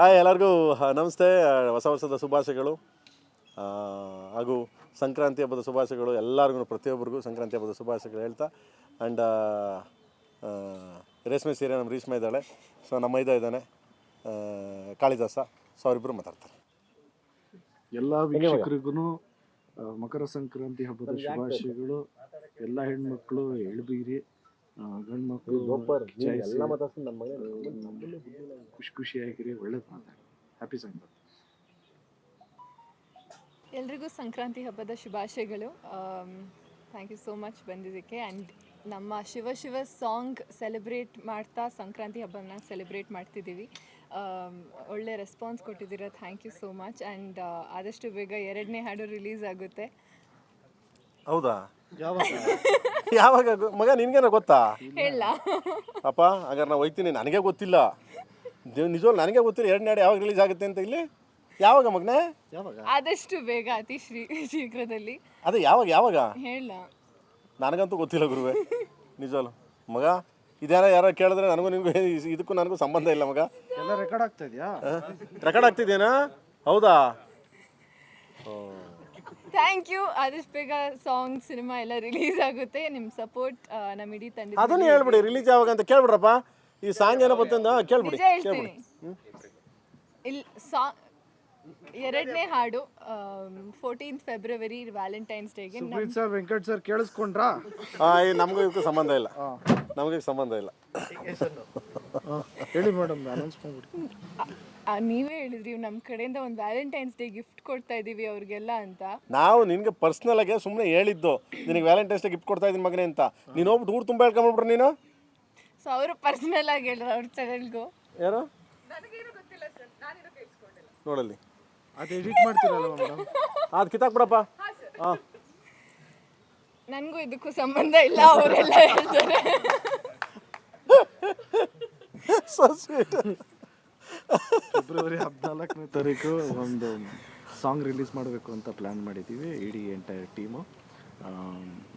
Hi ಎಲ್ಲರಿಗೂ ನಮಸ್ತೆ ಹೊಸ ವರ್ಷದ ಶುಭಾಶಯಗಳು. ಹಾಗೂ ಸಂಕ್ರಾಂತಿ ಹಬ್ಬದ ಶುಭಾಶಯಗಳು ಎಲ್ಲರಿಗೂ ಪ್ರತಿಯೊಬ್ಬರಿಗೂ ಸಂಕ್ರಾಂತಿ ಹಬ್ಬದ ಶುಭಾಶಯಗಳು ಹೇಳ್ತಾ. ಆ್ಯಂಡ್ ರೇಷ್ಮೆ ಸೀರೆ ನಮ್ಮ ರೇಷ್ಮೆ ಇದ್ದಾಳೆ. ಸೊ ನಮ್ಮ ಮೈದ ಇದ್ದಾನೆ ಕಾಳಿದಾಸ. ಸೊ ಅವರಿಬ್ಬರು ಮಾತಾಡ್ತಾರೆ. ಎಲ್ಲ ವೀಕ್ಷಕರಿಗೂ ಮಕರ ಸಂಕ್ರಾಂತಿ ಹಬ್ಬದ ಶುಭಾಶಯಗಳು. ಎಲ್ಲ ಹೆಣ್ಮಕ್ಳು ಎಳ್ಬೀರಿ. ಗಂಡು ಮಕ್ಕಳು ಖುಷಿ ಖುಷಿಯಾಗಿರಿ ಒಳ್ಳೇದು ಮಾತಾಡಿ. ಹ್ಯಾಪಿ ಸಂಕ್ರಾಂತಿ ಎಲ್ರಿಗೂ ಸಂಕ್ರಾಂತಿ ಹಬ್ಬದ ಶುಭಾಶಯಗಳು. ಥ್ಯಾಂಕ್ ಯು ಸೋ ಮಚ್ ಬಂದಿದ್ದಕ್ಕೆ. ಆ್ಯಂಡ್ ನಮ್ಮ ಶಿವ ಶಿವ ಸಾಂಗ್ ಸೆಲೆಬ್ರೇಟ್ ಮಾಡ್ತಾ ಸಂಕ್ರಾಂತಿ ಹಬ್ಬನ ಸೆಲೆಬ್ರೇಟ್ ಮಾಡ್ತಿದ್ದೀವಿ. ಒಳ್ಳೆ response ಕೊಟ್ಟಿದ್ದೀರ. Thank you so much and ಆದಷ್ಟು ಬೇಗ ಎರಡನೇ ಹಾಡು ರಿಲೀಸ್ ಆಗುತ್ತೆ. ಹೌದಾ? ಯಾವಾಗ ಗೊ- ಮಗ ನಿನ್ಗೆ ಗೊತ್ತಾ? ಹೇಳ. ಅಪ್ಪ ಹಾಗಾದ್ರೆ ನಾವು ಹೋಯ್ತೀನಿ ನನಗೆ ಗೊತ್ತಿಲ್ಲ. ದೇವ್ ನಿಜವಾಗ್ಲೂ ನನಗೆ ಗೊತ್ತಿಲ್ಲ ಎರಡು ಹಾಡು ಯಾವಾಗ ರಿಲೀಸ್ ಆಗುತ್ತೆ ಅಂತ ಇಲ್ಲಿ? ಯಾವಾಗ ಮಗನೇ? ಯಾವಾಗ? ಆದಷ್ಟು ಬೇಗ ಅತಿ ಶ್ರೀ ಶೀಘ್ರದಲ್ಲಿ. ಅದೇ ಯಾವಾಗ ಯಾವಾಗ? ಹೇಳ. ನನಗಂತೂ ಗೊತ್ತಿಲ್ಲ ಗುರುವೆ. ನಿಜವಲ್ಲ ಮಗ ಇದ್ಯಾರ ಯಾರೋ ಕೇಳಿದ್ರೆ ನನಗೂ ನಿನಗೂ ಇದಕ್ಕೂ ನನಗೂ ಸಂಬಂಧ ಇಲ್ಲ ಮಗ. ಎಲ್ಲ ರೆಕಾರ್ಡ್ ಆಗ್ತಾ ಇದೆಯಾ? ರೆಕಾರ್ಡ್ ಆಗ್ತಿದೇನಾ ಹೌದಾ? ಓ. Thank you. ಆದಷ್ಟು ಬೇಗ ಸಾಂಗ್ ಸಿನಿಮಾ ಎಲ್ಲ ರಿಲೀಸ್ ಆಗುತ್ತೆ. ನಿಮ್ಮ ಸಪೋರ್ಟ್ ನಮ್ಮ ಇಡೀ ತಂಡ ಅದನ್ನ ಹೇಳ್ಬಿಡಿ ರಿಲೀಸ್ ಯಾವಾಗ ಅಂತ ಕೇಳ್ಬಿಡ್ರಪ್ಪ? ಈ ಸಾಂಗ್ ಏನೋ ಬರ್ತಂದ ಕೇಳ್ಬಿಡಿ ನಿಜ ಹೇಳ್ತೀನಿ. ಇಲ್ಲಿ ಸಾ ಎರಡನೇ ಹಾಡು ಫೋರ್ಟೀನ್ತ್ ಫೆಬ್ರವರಿ ವ್ಯಾಲೆಂಟೈನ್ಸ್ ಡೇಗೆ ಸುಪ್ರೀತ್ ಸರ್ ವೆಂಕಟ್ ಸರ್ ಕೇಳಿಸ್ಕೊಂಡ್ರಾ? ಆ, ಈ ನಮಗೂ ಇದಕ್ಕೂ ಸಂಬಂಧ ಇಲ್ಲ. ನಮಗೆ ಸಂಬಂಧ ಇಲ್ಲ. ಹೇಳಿ ಮೇಡಮ್ ಅನೌನ್ಸ್ ಮಾಡ್ಬಿಡಿ. ನೀವೇ ಹೇಳಿದ್ರಿ ನಮ್ಮ ಕಡೆಯಿಂದ ಒಂದು ವ್ಯಾಲೆಂಟೈನ್ಸ್ ಡೇ ಗಿಫ್ಟ್ ಕೊಡ್ತಾ ಇದೀವಿ ಅವ್ರಿಗೆಲ್ಲ ಅಂತ. ನಾವು ನಿನ್ಗೆ ಪರ್ಸ್ನಲ್ ಆಗಿ ಸುಮ್ಮನೆ ಹೇಳಿದ್ದು ನಿನಗೆ ವ್ಯಾಲೆಂಟೈನ್ಸ್ ಡೇ ಗಿಫ್ಟ್ ಕೊಡ್ತಾ ಇದ್ದೀನಿ ಮಗನೇ ಅಂತ. ನೀನು ಹೋಗ್ಬಿಟ್ಟು ಊರು ತುಂಬ ಹೇಳ್ಕೊಂಬಿಟ್ರು ನೀನು? ಸೊ ಅವರು ಪರ್ಸನಲ್ ಆಗಿ ಹೇಳಿದ್ರು ಅವ್ರ ಚಾನೆಲ್ಗೂ ಯಾರು? ನೋಡಲ್ಲಿ. ಅದು ಎಡಿಟ್ ಮಾಡ್ತೀರಲ್ಲ ಮೇಡಮ್ ಅದು ಕಿತ್ತಾಕ್ಬಿಡಪ್ಪ. ಹಾಂ ನನಗೂ ಇದಕ್ಕೂ ಸಂಬಂಧ ಇಲ್ಲ ಅವರೆಲ್ಲ ಹೇಳ್ತಾರೆ. ಸೊ ಸ್ವೀಟ್ ಫೆಬ್ರವರಿ ಹದಿನಾಲ್ಕನೇ ತಾರೀಕು ಒಂದು ಸಾಂಗ್ ರಿಲೀಸ್ ಮಾಡಬೇಕು ಅಂತ ಪ್ಲ್ಯಾನ್ ಮಾಡಿದ್ದೀವಿ, ಇಡೀ ಎಂಟೈರ್ ಟೀಮು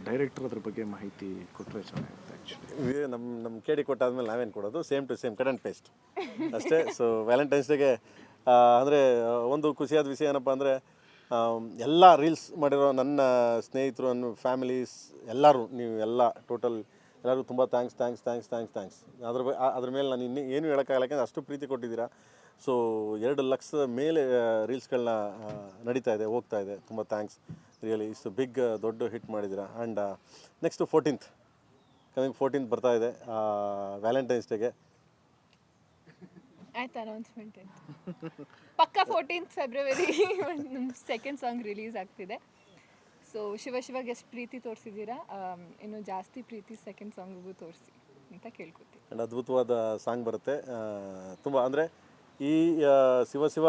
ಡೈರೆಕ್ಟರ್ ಅದ್ರ ಬಗ್ಗೆ ಮಾಹಿತಿ ಕೊಟ್ಟರೆ ಚೆನ್ನಾಗಿರುತ್ತೆ ಆ್ಯಕ್ಚುಲಿ ನಮ್ಮ ನಮ್ಮ ಕೇಳಿ ಕೊಟ್ಟಾದ್ಮೇಲೆ ನಾವೇನು ಕೊಡೋದು? Same to same cut and paste ಅಷ್ಟೇ ಸೊ ವ್ಯಾಲೆಂಟೈನ್ಸ್ ಡೇಗೆ ಅಂದರೆ, ಒಂದು ಖುಷಿಯಾದ ವಿಷಯ ಏನಪ್ಪ ಅಂದರೆ ಎಲ್ಲ ರೀಲ್ಸ್ ಮಾಡಿರೋ ನನ್ನ ಸ್ನೇಹಿತರು, ನನ್ನ ಫ್ಯಾಮಿಲೀಸ್ ಎಲ್ಲರೂ, ನೀವು ಎಲ್ಲ ಟೋಟಲ್ ಎಲ್ಲರಿಗೂ ತುಂಬ thanks thanks thanks thanks thanks ಅದ್ರ ಬ- ಅದ್ರ ಮೇಲೆ ನಾನು ಇನ್ನೂ ಏನು ಹೇಳೋಕ್ಕಾಗಲ್ಲ, ಯಾಕಂದ್ರೆ ಅಷ್ಟು ಪ್ರೀತಿ ಕೊಟ್ಟಿದ್ದೀರಾ. ಸೊ ಎರಡು ಲಕ್ಷದ ಮೇಲೆ ರೀಲ್ಸ್ಗಳನ್ನ ನಡೀತಾ ಇದೆ, ಹೋಗ್ತಾ ಇದೆ. ತುಂಬ ಥ್ಯಾಂಕ್ಸ್ ರಿಯಲಿ ಇಷ್ಟು ಬಿಗ್ ದೊಡ್ಡ ಹಿಟ್ ಮಾಡಿದ್ದೀರಾ. And next fourteenth coming fourteenth ಬರ್ತಾ ಇದೆ ವ್ಯಾಲೆಂಟೈನ್ಸ್ ಡೇಗೆ ಆಯ್ತು ಪಕ್ಕ fourteenth February second song release ಆಗ್ತಿದೆ. ಸೊ ಶಿವ ಶಿವಾಗ ಎಷ್ಟು ಪ್ರೀತಿ ತೋರಿಸಿದ್ದೀರಾ? ಇನ್ನು ಜಾಸ್ತಿ ಪ್ರೀತಿ ಸೆಕೆಂಡ್ ಸಾಂಗಿಗೂ ತೋರಿಸಿ ಅಂತ ಕೇಳ್ಕೊತೀನಿ. ಆ್ಯಂಡ್ ಅದ್ಭುತವಾದ ಸಾಂಗ್ ಬರುತ್ತೆ. ತುಂಬ, ಅಂದರೆ ಈ ಶಿವ ಶಿವ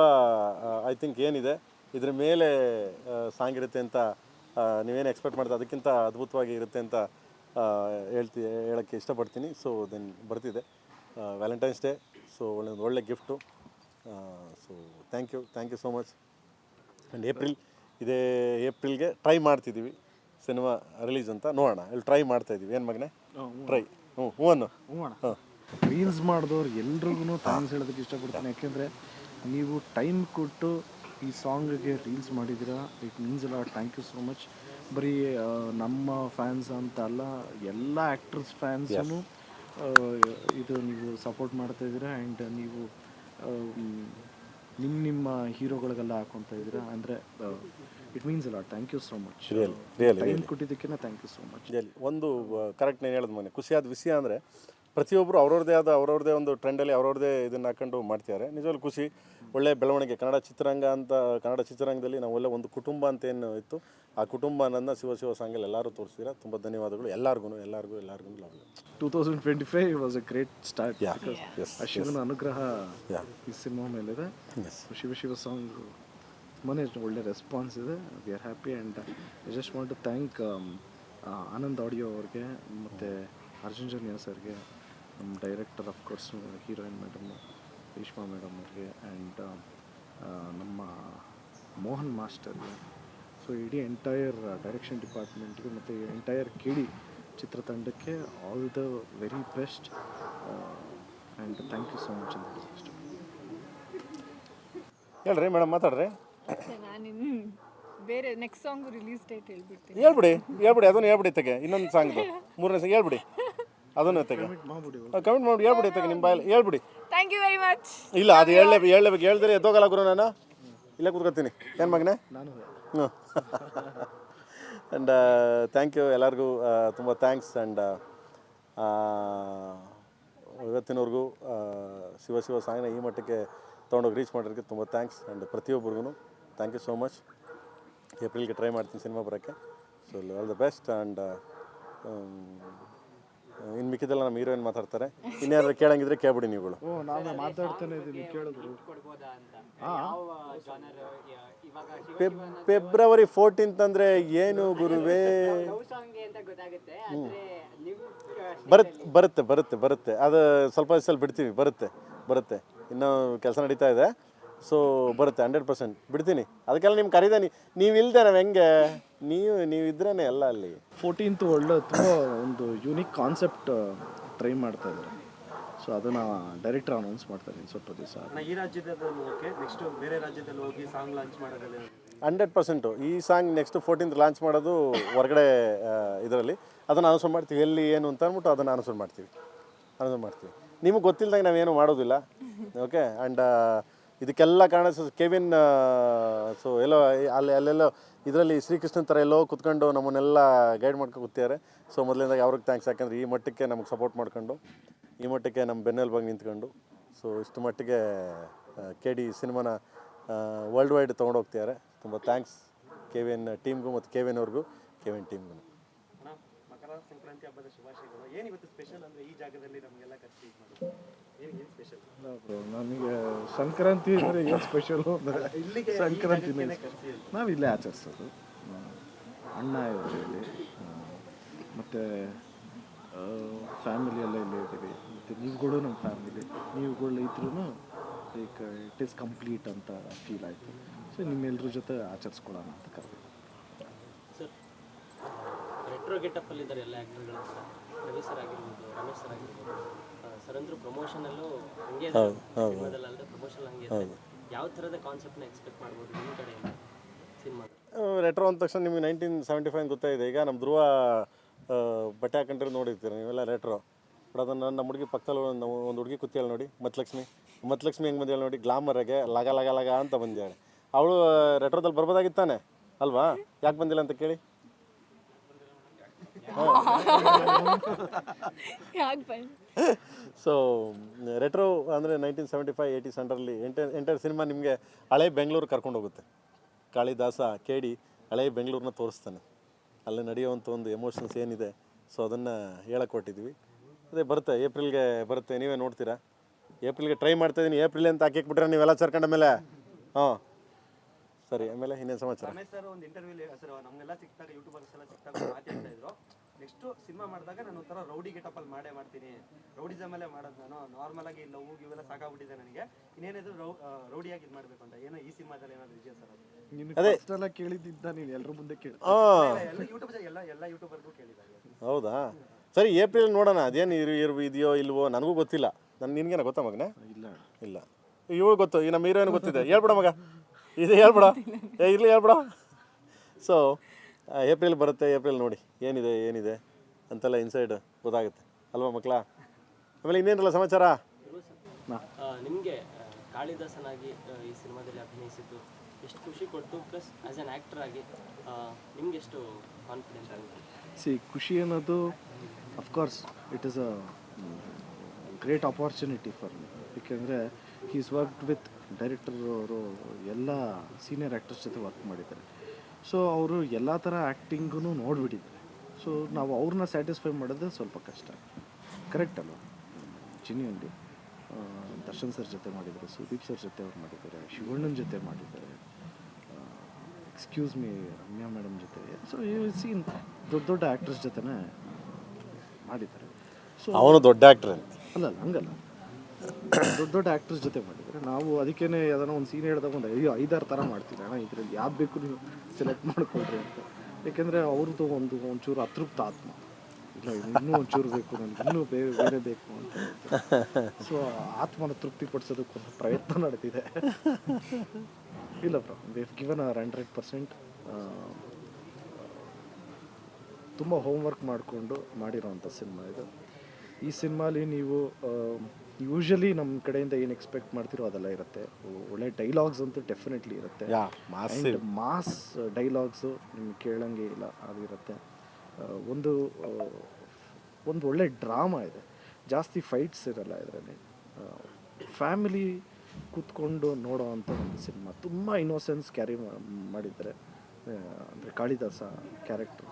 ಐ ಥಿಂಕ್ ಏನಿದೆ, ಇದ್ರ ಮೇಲೆ ಸಾಂಗ್ ಇರುತ್ತೆ ಅಂತ ನೀವೇನು ಎಕ್ಸ್ಪೆಕ್ಟ್ ಮಾಡ್ತಾ ಅದಕ್ಕಿಂತ ಅದ್ಭುತವಾಗಿ ಇರುತ್ತೆ ಅಂತ ಹೇಳ್ತಿ, ಹೇಳೋಕ್ಕೆ ಇಷ್ಟಪಡ್ತೀನಿ. ಸೊ ದೆನ್ ಬರ್ತಿದೆ. ವ್ಯಾಲೆಂಟೈನ್ಸ್ ಡೇ ಸೊ ಒಳ್ಳೆ ಒಳ್ಳೆ gift so thank you thank you so much and April ಇದೇ ಏಪ್ರಿಲ್ಗೆ ಟ್ರೈ ಮಾಡ್ತಿದ್ದೀವಿ ಸಿನಿಮಾ ರಿಲೀಸ್ ಅಂತ. ನೋಡೋಣ. ಇಲ್ಲಿ ಟ್ರೈ ಮಾಡ್ತಾ ಇದ್ದೀವಿ ಏನು ಮಗನೇ? ಟ್ರೈ. ಹ್ಞೂ ಹ್ಞೂ ಅನ್ನು ಹ್ಞೂ ಅಣ್ಣ ರೀಲ್ಸ್ ಮಾಡಿದವ್ರು ಎಲ್ರಿಗೂ ಥ್ಯಾಂಕ್ಸ್ ಹೇಳೋದಕ್ಕೆ ಇಷ್ಟಪಡ್ತೀನಿ. ಯಾಕೆಂದರೆ ನೀವು ಟೈಮ್ ಕೊಟ್ಟು ಈ ಸಾಂಗ್ಗೆ ರೀಲ್ಸ್ ಮಾಡಿದ್ದೀರಾ. ಇಟ್ ಮೀನ್ಸ್ ಅಲ್ಲ ಥ್ಯಾಂಕ್ ಯು ಸೋ ಮಚ್ ಬರೀ ನಮ್ಮ ಫ್ಯಾನ್ಸ್ ಅಂತ ಅಲ್ಲ ಎಲ್ಲ ಆ್ಯಕ್ಟ್ರಸ್ ಫ್ಯಾನ್ಸನ್ನು ಇದು ನೀವು ಸಪೋರ್ಟ್ ಮಾಡ್ತಾ ಇದ್ದೀರಾ. ಆ್ಯಂಡ್ ನೀವು ನಿಮ್ಮ ನಿಮ್ಮ ಹೀರೋಗಳಿಗೆಲ್ಲ ಹಾಕೊತಾ ಇದ್ದೀರಾ? ಅಂದರೆ ಇಟ್ ಮೀನ್ಸ್ ಅಲ್ಲ thank you so much time ಕೊಟ್ಟಿದ್ದಕ್ಕೆ ಥ್ಯಾಂಕ್ ಯು ಸೋ ಮಚ್ ಎಲ್ಲಿ ಒಂದು ಕರೆಕ್ಟ್ ನಾನು ಹೇಳಿದ ಮನೆ. ಖುಷಿಯಾದ ವಿಷಯ ಅಂದರೆ ಪ್ರತಿಯೊಬ್ಬರು ಅವ್ರವ್ರದೇ ಆದ ಅವ್ರವ್ರದೇ ಒಂದು ಟ್ರೆಂಡಲ್ಲಿ ಅವ್ರವ್ರದೇ ಇದನ್ನು ಹಾಕೊಂಡು ಮಾಡ್ತಿದ್ದಾರೆ. ನಿಜವಾಗ್ಲೂ ಖುಷಿ. ಒಳ್ಳೆ ಬೆಳವಣಿಗೆ. ಕನ್ನಡ ಚಿತ್ರರಂಗ ಅಂತ ಕನ್ನಡ ಚಿತ್ರರಂಗದಲ್ಲಿ ನಾವು ಒಳ್ಳೆ ಒಂದು ಕುಟುಂಬ ಅಂತ ಏನು ಇತ್ತು. ಆ ಕುಟುಂಬ ನನ್ನ ಶಿವ ಶಿವ ಸಾಂಗಲ್ಲಿ ಎಲ್ಲರೂ ತೋರಿಸಿದ್ರೆ. ತುಂಬ ಧನ್ಯವಾದಗಳು. ಎಲ್ಲರಿಗೂ ಎಲ್ಲರಿಗೂ ಎಲ್ಲರಿಗೂ love two thousand twenty five was a great start ಆ ಶಿವನ ಅನುಗ್ರಹ ಈ ಸಿನಿಮಾ ಮೇಲಿದೆ. ಶಿವ ಶಿವ ಸಾಂಗ್ ತುಂಬಾ ಒಳ್ಳೆ ರೆಸ್ಪಾನ್ಸ್ ಇದೆ. We are happy and I just want to thank Anand audio ಅವ್ರಿಗೆ ಮತ್ತು ಅರ್ಜುನ್ ಜನ್ಯ ಸರ್ಗೆ ನಮ್ಮ director of course heroine madam Reshma madam ಅವ್ರಿಗೆ ಆ್ಯಂಡ್ ನಮ್ಮ ಮೋಹನ್ ಮಾಸ್ಟರ್ಗೆ ಸೊ ಇಡೀ ಎಂಟೈರ್ ಡೈರೆಕ್ಷನ್ ಡಿಪಾರ್ಟ್ಮೆಂಟ್ಗೆ ಮತ್ತು ಎಂಟೈರ್ ಕಿಡಿ ಚಿತ್ರತಂಡಕ್ಕೆ all the very best and thank you so much ಅಂತ ಹೇಳ್ರಿ ಮೇಡಮ್ ಮಾತಾಡ್ರಿ. ನಾನು ಬೇರೆ ನೆಕ್ಸ್ಟ್ ಸಾಂಗ್ ರಿಲೀಸ್ ಡೇಟ್ ಹೇಳ್ಬಿಡ್ತೀನಿ. ಹೇಳ್ಬಿಡಿ ಹೇಳ್ಬಿಡಿ ಅದನ್ನ ಹೇಳ್ಬಿಡಿ ತೆಗೆ ಇನ್ನೊಂದು ಸಾಂಗ್ ಮೂರನೇ ಸಾಂಗ್ ಹೇಳ್ಬಿಡಿ. ಅದನ್ನು ತೆಗೆ. ಮಾಡ್ಬಿಡಿ ಕಮೆಂಟ್ ಮಾಡಿ ಹೇಳ್ಬಿಡಿ ತೆಗೆ ನಿಮ್ಮ ಬಾಯಲ್ಲಿ ಹೇಳ್ಬಿಡಿ. ಥ್ಯಾಂಕ್ ಯು ವೆರಿ ಮಚ್ ಇಲ್ಲ ಅದು ಹೇಳಲೇ ಹೇಳಲೇಬೇಕು ಹೇಳಿದ್ರೆ ಎದ್ದೋಗಲ್ಲ ಗುರು ನಾನು. ಇಲ್ಲೇ ಕೂತ್ಕೊತೀನಿ. ಏನು ಮಗನೇ? ನಾನು ಆ್ಯಂಡ್ ಥ್ಯಾಂಕ್ ಯು ಎಲ್ಲರಿಗೂ ತುಂಬ ಥ್ಯಾಂಕ್ಸ್ ಆ್ಯಂಡ್ ಇವತ್ತಿನವರೆಗೂ ಶಿವ ಶಿವ ಸಾಂಗ್ನ ಈ ಮಟ್ಟಕ್ಕೆ ತೊಗೊಂಡೋಗಿ ರೀಚ್ ಮಾಡೋದಕ್ಕೆ ತುಂಬ ಥ್ಯಾಂಕ್ಸ್ ಆ್ಯಂಡ್ ಪ್ರತಿಯೊಬ್ಬರಿಗೂ ಥ್ಯಾಂಕ್ ಯು ಸೋ ಮಚ್ ಏಪ್ರಿಲ್ಗೆ ಟ್ರೈ ಮಾಡ್ತೀನಿ ಸಿನಿಮಾ ಬರೋಕ್ಕೆ. So all the best and ಇನ್ನು ಮಿಕ್ಕಿದೆಲ್ಲ ನಮ್ಮ ಹೀರೋಯಿನ್ ಮಾತಾಡ್ತಾರೆ. ಇನ್ಯಾರು ಕೇಳಂಗಿದ್ರೆ ಕೇಳ್ಬಿಡಿ ನೀವುಗಳು. ಓ ನಾನು ಮಾತಾಡ್ತಾನೆ ಇದ್ದೀನಿ ಕೇಳಿದ್ರು. ಫೆಬ್ ಫೆಬ್ರವರಿ ಫೋರ್ಟೀನ್ತ್ ಅಂದರೆ ಏನು ಗುರುವೇ? ಬರುತ್ತೆ ಬರುತ್ತೆ ಬರುತ್ತೆ ಬರುತ್ತೆ. ಅದು ಸ್ವಲ್ಪ ದಿವಸ ಬಿಡ್ತೀವಿ ಬರುತ್ತೆ ಬರುತ್ತೆ. ಇನ್ನೂ ಕೆಲಸ ನಡೀತಾ ಇದೆ. ಸೊ ಬರುತ್ತೆ ಹಂಡ್ರೆಡ್ ಪರ್ಸೆಂಟ್ ಬಿಡ್ತೀನಿ. ಅದಕ್ಕೆಲ್ಲ ನಿಮ್ಗೆ ಕರೀದೆ ನೀವು ಇಲ್ಲದೆ ನಾವು ಹೆಂಗೆ ನೀವು ನೀವು ಇದ್ರೇ ಎಲ್ಲ ಅಲ್ಲಿ. ಫೋರ್ಟೀನ್ತ್ ವರ್ಲ್ಡ್ ತುಂಬ ಒಂದು ಯೂನಿಕ್ ಕಾನ್ಸೆಪ್ಟ್ ಟ್ರೈ ಮಾಡ್ತಾ ಇದ್ದಾರೆ. ಸೊ ಅದನ್ನು ಡೈರೆಕ್ಟರ್ ಅನೌನ್ಸ್ ಮಾಡ್ತಾರೆ ಸ್ವಲ್ಪ ದಿವಸ ಈ ರಾಜ್ಯದಲ್ಲಿ ಓಕೆ ನೆಕ್ಸ್ಟ್ ಬೇರೆ ರಾಜ್ಯದಲ್ಲಿ ಹೋಗಿ ಸಾಂಗ್ ಲಾಂಚ್ ಮಾಡೋದಲ್ಲಿ ಹಂಡ್ರೆಡ್ ಪರ್ಸೆಂಟು ಈ ಸಾಂಗ್ ನೆಕ್ಸ್ಟ್ ಫೋರ್ಟೀನ್ತ್ ಲಾಂಚ್ ಮಾಡೋದು ಹೊರಗಡೆ ಇದರಲ್ಲಿ. ಅದನ್ನು ಅನೌನ್ಸ್ ಮಾಡ್ತೀವಿ. ಎಲ್ಲಿ ಏನು ಅಂತ ಅಂದ್ಬಿಟ್ಟು ಅದನ್ನು ಅನೌನ್ಸ್ ಮಾಡ್ತೀವಿ. ಅನೌನ್ಸ್ ಮಾಡ್ತೀವಿ. ನಿಮಗೆ ಗೊತ್ತಿಲ್ಲದಾಗ ನಾವೇನು ಮಾಡೋದಿಲ್ಲ. ಓಕೆ ಆ್ಯಂಡ್ ಇದಕ್ಕೆಲ್ಲ ಕಾರಣ ಕೆವಿನ್ ಸೊ ಎಲ್ಲೋ ಅಲ್ಲಿ ಅಲ್ಲೆಲ್ಲೋ ಇದರಲ್ಲಿ ಶ್ರೀಕೃಷ್ಣನ್ ಥರ ಎಲ್ಲೋ ಕುತ್ಕೊಂಡು ನಮ್ಮನ್ನೆಲ್ಲ ಗೈಡ್ ಮಾಡ್ಕೊಂಡು ಕೂತಿದ್ದಾರೆ. ಸೊ ಮೊದಲಿಂದ ಅವ್ರಿಗೆ ಥ್ಯಾಂಕ್ಸ್ ಯಾಕಂದರೆ ಈ ಮಟ್ಟಕ್ಕೆ ನಮಗೆ ಸಪೋರ್ಟ್ ಮಾಡ್ಕೊಂಡು, ಈ ಮಟ್ಟಕ್ಕೆ ನಮ್ಮ ಬೆನ್ನೆಲುಬಾಗಿ ನಿಂತ್ಕೊಂಡು ಸೊ ಇಷ್ಟು ಮಟ್ಟಿಗೆ ಕೆ ಡಿ ಸಿನಿಮಾನ ವರ್ಲ್ಡ್ ವೈಡ್ ತೊಗೊಂಡೋಗ್ತಿದ್ದಾರೆ ತುಂಬ ಥ್ಯಾಂಕ್ಸ್ ಕೆ ವಿ ಎನ್ ಟೀಮ್ಗೂ ಮತ್ತು ಕೆ ವಿ ಎನ್ ಅವ್ರಿಗೂ. ಕೆ ವಿ ಎನ್ ಟೀಮ್ಗೂ ಸಂಕ್ರಾಂತಿ ಹಬ್ಬದ ಶುಭಾಶಯಗಳು. ಏನು ಇವತ್ತು ಸ್ಪೆಷಲ್ ಅಂದ್ರೆ ಈ ಜಾಗದಲ್ಲಿ ನಮಗೆಲ್ಲ ಖರ್ಚು ಇದು ಮಾಡೋದು? ಏನು ಏನು ಸ್ಪೆಷಲ್ ಬ್ರೋ ನಮಗೆ ಸಂಕ್ರಾಂತಿ ಅಂದರೆ ಏನು ಸ್ಪೆಷಲು ಅಂದರೆ ಇಲ್ಲಿಗೆ ಸಂಕ್ರಾಂತಿನೇ ನಾವು ಇಲ್ಲೇ ಆಚರಿಸೋದು. ಅಣ್ಣ ಇವರು ಇಲ್ಲಿ ಮತ್ತು ಫ್ಯಾಮಿಲಿ ಎಲ್ಲ ಇಲ್ಲೇ ಇದ್ದೀವಿ. ಮತ್ತು ನೀವುಗಳು ನಮ್ಮ ಫ್ಯಾಮಿಲಿ ನೀವುಗಳು ಇದ್ರೂ ಲೈಕ್ ಇಟ್ ಈಸ್ ಕಂಪ್ಲೀಟ್ ಅಂತ ಫೀಲ್ ಆಯಿತು. ಸೊ ನಿಮ್ಮೆಲ್ಲರ ಜೊತೆ ಆಚರಿಸ್ಕೊಳ್ಳೋಣ ಅಂತ ಕರೆದು ರೆಟ್ರೋ ಗೆಟಪ್ಪಲ್ಲಿ ಇದ್ದಾರೆ ಎಲ್ಲ ಆ್ಯಕ್ಟರ್ಗಳು ಕೂಡ ರವಿ ಸರ್ ಆಗಿರ್ಬೋದು ರಮೇಶ್ ಸರ್ ಆಗಿರ್ಬೋದು. ಸರ್ ಅಂದ್ರು ಪ್ರಮೋಷನಲ್ಲೂ ಹಂಗೆ ಸಿನಿಮಾದಲ್ಲದೆ ಪ್ರಮೋಷನ್ ಹಂಗೆ ಯಾವ ಥರದ ಕಾನ್ಸೆಪ್ಟ್ನ ಎಕ್ಸ್ಪೆಕ್ಟ್ ಮಾಡ್ಬೋದು ನಿಮ್ಮ ಕಡೆಯಿಂದ ಸಿನಿಮಾ ರೆಟ್ರೋ ಅಂದ ತಕ್ಷಣ ನಿಮಗೆ ನೈನ್ಟೀನ್ ಸೆವೆಂಟಿ ಫೈವ್ ಗೊತ್ತಾಯಿದೆ ಈಗ ನಮ್ಮ ಧ್ರುವ ಬಟ್ಟೆ ಹಾಕೊಂಡಿರೋದು ನೋಡಿರ್ತೀರ ನೀವೆಲ್ಲ ರೆಟ್ರೋ ಬಟ್ ಅದನ್ನು ನಮ್ಮ ಹುಡುಗಿ ಪಕ್ಕದಲ್ಲಿ ಒಂದು ಒಂದು ಹುಡುಗಿ ಕುತ್ತಿಯಲ್ಲಿ ನೋಡಿ ಮತ್ಲಕ್ಷ್ಮಿ. ಮತ್ಲಕ್ಷ್ಮಿ ಹೆಂಗೆ ಬಂದಿಯಾಳ ನೋಡಿ ಗ್ಲಾಮರಾಗೆ ಲಗ ಲಗ ಲಗ ಅಂತ ಬಂದಿದ್ದಾಳೆ ಅವಳು ರೆಟ್ರೋದಲ್ಲಿ ಬರ್ಬೋದಾಗಿತ್ತಾನೆ? ಅಲ್ವಾ? ಯಾಕೆ ಬಂದಿಲ್ಲ ಅಂತ ಕೇಳಿ. ಯಾಕೆ ಬಂದು ಸೊ ರೆಟ್ರೋ ಅಂದರೆ ನೈನ್ಟೀನ್ ಸೆವೆಂಟಿ ಫೈವ್ ಏಯ್ಟಿ ಸೆಂಟ್ರಲ್ಲಿ ಎಂಟರ್ ಎಂಟರ್ ಸಿನಿಮಾ ನಿಮಗೆ ಹಳೆ ಬೆಂಗಳೂರು ಕರ್ಕೊಂಡು ಹೋಗುತ್ತೆ ಕಾಳಿದಾಸ ಕೇಡಿ ಹಳೆ ಬೆಂಗಳೂರನ್ನ ತೋರಿಸ್ತಾನೆ. ಅಲ್ಲಿ ನಡೆಯುವಂಥ ಒಂದು ಎಮೋಷನ್ಸ್ ಏನಿದೆ ಸೊ ಅದನ್ನು ಹೇಳಕ್ಕೆ ಕೊಟ್ಟಿದ್ವಿ ಅದೇ ಬರುತ್ತೆ ಏಪ್ರಿಲ್ಗೆ ಬರುತ್ತೆ ನೀವೇ ನೋಡ್ತೀರಾ? ಏಪ್ರಿಲ್ಗೆ ಟ್ರೈ ಮಾಡ್ತಾಯಿದ್ದೀನಿ ಏಪ್ರಿಲ್ ಅಂತ ಹಾಕಿಕ್ಬಿಟ್ರೆ ನೀವೆಲ್ಲ ಸೇರ್ಕೊಂಡ ಮೇಲೆ. ಹಾಂ. ಸರಿ ಆಮೇಲೆ ಇನ್ನೇನು ಸಮಾಚಾರ? ನೆಕ್ಸ್ಟ್ ಸಿನಿಮಾ ಮಾಡಿದಾಗ ನಾನು ಒಂಥರ ರೌಡಿ ಗೆಟಪ್ ಅಲ್ಲಿ ಮಾಡೇ ಮಾಡ್ತೀನಿ. ರೌಡಿಸಮಲ್ಲೇ ಮಾಡೋದು ನಾನು. ನಾರ್ಮಲ್ ಆಗಿ ಲವ್ ಇವೆಲ್ಲ ಸಾಕಾಗ್ಬಿಟ್ಟಿದೆ ನನಗೆ. ಇನ್ನೇನಿದ್ರು ರೌ ರೌಡಿಯಾಗಿ ಇದು ಮಾಡಬೇಕು ಅಂತ. ಏನೋ ಈ ಸಿನಿಮಾದಲ್ಲಿ ಏನಾದ್ರು ಇದೆಯಾ ಸರ್ ಅದು? ಫಸ್ಟೆಲ್ಲ ಕೇಳಿದ್ದ ನೀನು ಎಲ್ಲರೂ ಮುಂದೆ ಕೇಳಿ ಹಾಂ ಎಲ್ಲ ಯೂಟ್ಯೂಬ್ ಎಲ್ಲ ಎಲ್ಲ ಯೂಟ್ಯೂಬರ್ಗೂ ಕೇಳಿದ್ದಾರೆ. ಹೌದಾ? ಸರಿ ಏಪ್ರಿಲ್ ನೋಡೋಣ. ಅದೇನು ಇರು ಇರು ಇದೆಯೋ ಇಲ್ವೋ ನನಗೂ ಗೊತ್ತಿಲ್ಲ. ನಾನು ನಿನಗೇನ ಗೊತ್ತಾ ಮಗನೇ? ಇಲ್ಲ. ಇಲ್ಲ. ಇವಳು ಗೊತ್ತು. ಈ ನಮ್ಮ ಹೀರೋಯಿನ್ ಗೊತ್ತಿದೆ. ಹೇಳ್ಬಿಡ ಮಗ. ಇದು ಹೇಳ್ಬಿಡ. ಏ ಇರಲಿ ಹೇಳ್ಬಿಡ. ಸೊ ಏಪ್ರಿಲ್ ಬರುತ್ತೆ ಏಪ್ರಿಲ್ ನೋಡಿ. ಏನಿದೆ ಏನಿದೆ ಅಂತೆಲ್ಲ ಇನ್ಸೈಡ್ ಗೊತ್ತಾಗುತ್ತೆ. ಅಲ್ವಾ ಮಕ್ಕಳ? ಆಮೇಲೆ ಇನ್ನೇನಲ್ಲ ಸಮಾಚಾರ? ನಿಮಗೆ ಕಾಳಿದಾಸನಾಗಿ ಈ ಸಿನಿಮಾದಲ್ಲಿ ಅಭಿನಯಿಸಿದ್ದು ಎಷ್ಟು ಖುಷಿ ಕೊಟ್ಟು ಪ್ಲಸ್ ಆ್ಯಸ್ ಆನ್ ಆ್ಯಕ್ಟರ್ ಆಗಿ ನಿಮ್ಗೆ ಎಷ್ಟು ಕಾನ್ಫಿಡೆಂಟ್ ಆಗುತ್ತೆ ಸಿ ಖುಷಿ ಅನ್ನೋದು of course it is a great opportunity for me ಏಕೆಂದರೆ ಈಸ್ ವರ್ಕ್ಡ್ ವಿತ್ ಡೈರೆಕ್ಟರ್ ಅವರು ಎಲ್ಲ ಸೀನಿಯರ್ ಆ್ಯಕ್ಟರ್ಸ್ ಜೊತೆ ವರ್ಕ್ ಮಾಡಿದ್ದಾರೆ. ಸೊ ಅವರು ಎಲ್ಲ ಥರ ಆ್ಯಕ್ಟಿಂಗೂ ನೋಡಿಬಿಟ್ಟಿದ್ದಾರೆ. ಸೊ ನಾವು ಅವ್ರನ್ನ ಸ್ಯಾಟಿಸ್ಫೈ ಮಾಡೋದು ಸ್ವಲ್ಪ ಕಷ್ಟ. ಕರೆಕ್ಟ್ ಅಲ್ವಾ? ಜಿನ್ಯೂನ್ಲಿ ದರ್ಶನ್ ಸರ್ ಜೊತೆ ಮಾಡಿದ್ದಾರೆ ಸುದೀಪ್ ಸರ್ ಜೊತೆ ಅವ್ರು ಮಾಡಿದ್ದಾರೆ ಶಿವಣ್ಣನ ಜೊತೆ ಮಾಡಿದ್ದಾರೆ. ಎಕ್ಸ್ಕ್ಯೂಸ್ ಮೀ ರಮ್ಯಾ ಮೇಡಮ್ ಜೊತೆ. ಸೊ ಯು ಸೀನ್ ದೊಡ್ಡ ದೊಡ್ಡ ಆ್ಯಕ್ಟ್ರಸ್ ಜೊತೆನೇ ಮಾಡಿದ್ದಾರೆ. ಸೊ ಅವನು ದೊಡ್ಡ ಆ್ಯಕ್ಟ್ರ್ ಅಲ್ಲ ಅಲ್ಲ ಹಂಗಲ್ಲ. ದೊಡ್ಡ ದೊಡ್ಡ ಆ್ಯಕ್ಟ್ರಸ್ ಜೊತೆ ಮಾಡಿದ್ದಾರೆ. ನಾವು ಅದಕ್ಕೇ ಯಾವ್ದಾನ ಒಂದು ಸೀನ್ ಹೇಳಿದಾಗ ಒಂದು ಐದು ಐದಾರು ಥರ ಮಾಡ್ತೀವಿ ಅಣ್ಣ ಇದರಲ್ಲಿ ಯಾವ್ದು ಬೇಕು ನೀವು ಸೆಲೆಕ್ಟ್ ಮಾಡಿಕೊಳ್ರಿ ಅಂತ. ಯಾಕೆಂದರೆ ಅವ್ರದ್ದು ಒಂದು ಒಂಚೂರು ಅತೃಪ್ತ ಆತ್ಮ. ಇಲ್ಲ, ಇನ್ನೂ ಒಂಚೂರು ಬೇಕು ನನಗೆ ಇನ್ನೂ ಬೇರೆ ಬೇರೆ ಬೇಕು ಅಂತ ಸೊ ಆತ್ಮನ ತೃಪ್ತಿ ಪಡಿಸೋದಕ್ಕೆ ಒಂದು ಪ್ರಯತ್ನ ನಡೆದಿದೆ. ಇಲ್ಲ bro we given our hundred percent ತುಂಬ ಹೋಮ್ವರ್ಕ್ ಮಾಡಿಕೊಂಡು ಮಾಡಿರೋವಂಥ ಸಿನಿಮಾ ಇದು. ಈ ಸಿನಿಮಾಲಿ ನೀವು ಯೂಶಲಿ ನಮ್ಮ ಕಡೆಯಿಂದ ಏನು ಎಕ್ಸ್ಪೆಕ್ಟ್ ಮಾಡ್ತಿರೋ ಅದೆಲ್ಲ ಇರುತ್ತೆ. ಒಳ್ಳೆ ಡೈಲಾಗ್ಸ್ ಅಂತೂ ಡೆಫಿನೆಟ್ಲಿ ಇರುತ್ತೆ. ಮಾಸ್ ಡೈಲಾಗ್ಸು ನಿಮ್ಗೆ ಕೇಳಂಗೆ ಇಲ್ಲ ಅದಿರುತ್ತೆ ಒಂದು ಒಂದು ಒಳ್ಳೆ ಡ್ರಾಮಾ ಇದೆ. ಜಾಸ್ತಿ ಫೈಟ್ಸ್ ಇರಲ್ಲ ಇದರಲ್ಲಿ. ಫ್ಯಾಮಿಲಿ ಕೂತ್ಕೊಂಡು ನೋಡೋ ಅಂಥ ಒಂದು ಸಿನಿಮಾ. ತುಂಬ ಇನ್ನೋಸೆನ್ಸ್ ಕ್ಯಾರಿ ಮಾಡಿದ್ದಾರೆ. ಅಂದರೆ ಕಾಳಿದಾಸ ಕ್ಯಾರೆಕ್ಟರ್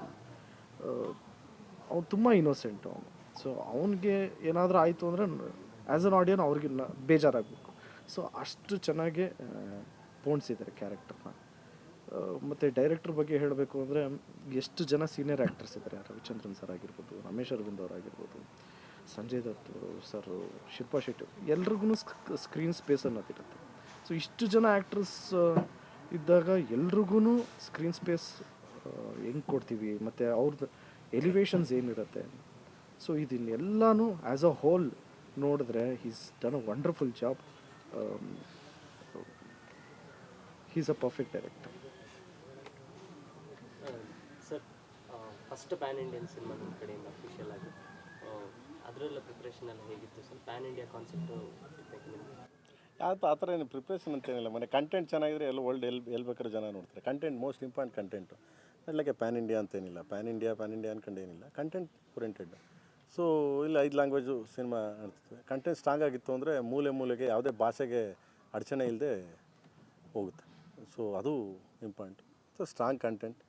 ಅವ್ನು ತುಂಬ ಇನ್ನೋಸೆಂಟು ಅವನು. ಸೊ ಅವನಿಗೆ ಏನಾದರೂ ಆಯಿತು ಅಂದರೆ ಆ್ಯಸ್ ಅನ್ ಆಡಿಯನ್ ಅವ್ರಿಗೆ ಬೇಜಾರಾಗಬೇಕು. ಸೊ ಅಷ್ಟು ಚೆನ್ನಾಗಿ ಪೋಣಿಸಿದ್ದಾರೆ ಕ್ಯಾರೆಕ್ಟರ್ನ ಮತ್ತು ಡೈರೆಕ್ಟ್ರ್ ಬಗ್ಗೆ ಹೇಳಬೇಕು ಅಂದರೆ ಎಷ್ಟು ಜನ ಸೀನಿಯರ್ ಆ್ಯಕ್ಟರ್ಸ್ ಇದ್ದಾರೆ ರವಿಚಂದ್ರನ್ ಸರ್ ಆಗಿರ್ಬೋದು, ರಮೇಶ್ ಅರವಿಂದ್ ಅವ್ರು ಆಗಿರ್ಬೋದು, ಸಂಜಯ್ ದತ್ ಸರ್ ಶಿಲ್ಪಾ ಶೆಟ್ಟಿ ಎಲ್ರಿಗೂ ಸ್ಕ್ರೀನ್ ಸ್ಪೇಸ್ ಅನ್ನೋದಿರುತ್ತೆ ಸೊ ಇಷ್ಟು ಜನ ಆ್ಯಕ್ಟ್ರಸ್ ಇದ್ದಾಗ ಎಲ್ರಿಗೂ ಸ್ಕ್ರೀನ್ ಸ್ಪೇಸ್ ಹೆಂಗೆ ಕೊಡ್ತೀವಿ? ಮತ್ತು ಅವ್ರದ್ದು ಎಲಿವೇಶನ್ಸ್ ಏನಿರುತ್ತೆ? ಸೊ ಇದನ್ನೆಲ್ಲನೂ ಆ್ಯಸ್ ಅ ಹೋಲ್ ನೋಡಿದ್ರೆ he's done a wonderful job he's a perfect director sir first pan Indian cinema ನಿಮ್ಮ ಕಡೆಯಿಂದ ಅಫಿಷಿಯಲ್ ಆಗಿ. ಅದರೆಲ್ಲ ಪ್ರಿಪ್ರೇಷನ್ ಎಲ್ಲ ಹೇಗಿತ್ತು ಸರ್ ಪ್ಯಾನ್ ಇಂಡಿಯಾ ಕಾನ್ಸೆಪ್ಟು ಯಾವತ್ತು ಆ ಥರ ಏನು ಪ್ರಿಪ್ರೇಷನ್ ಅಂತೇನಿಲ್ಲ ಮನೆ ಕಂಟೆಂಟ್ ಚೆನ್ನಾಗಿದ್ರೆ ಎಲ್ಲ ವರ್ಲ್ಡ್ ಎಲ್ಲಿ ಎಲ್ಲಿ ಬೇಕಾದ್ರೆ ಜನ ನೋಡ್ತಾರೆ. ಕಂಟೆಂಟ್ ಮೋಸ್ಟ್ ಇಂಪಾರ್ಟೆಂಟ್ ಕಂಟೆಂಟು ಅದಕ್ಕೆ ಪ್ಯಾನ್ ಇಂಡಿಯಾ ಅಂತೇನಿಲ್ಲ ಪ್ಯಾನ್ ಇಂಡಿಯಾ ಪ್ಯಾನ್ ಇಂಡಿಯಾ ಅನ್ಕೊಂಡೇನಿಲ್ಲ ಕಂಟೆಂಟ್ ಓರಿಯೆಂಟೆಡ್ ಸೊ ಇಲ್ಲಿ ಐದು ಲ್ಯಾಂಗ್ವೇಜು ಸಿನಿಮಾ ನಡೀತದೆ ಕಂಟೆಂಟ್ ಸ್ಟ್ರಾಂಗ್ ಆಗಿತ್ತು ಅಂದರೆ ಮೂಲೆ ಮೂಲೆಗೆ ಯಾವುದೇ ಭಾಷೆಗೆ ಅಡಚಣೆ ಇಲ್ಲದೆ ಹೋಗುತ್ತೆ. ಸೊ ಅದು ಇಂಪಾರ್ಟೆಂಟ್ ಸೊ ಸ್ಟ್ರಾಂಗ್ ಕಂಟೆಂಟ್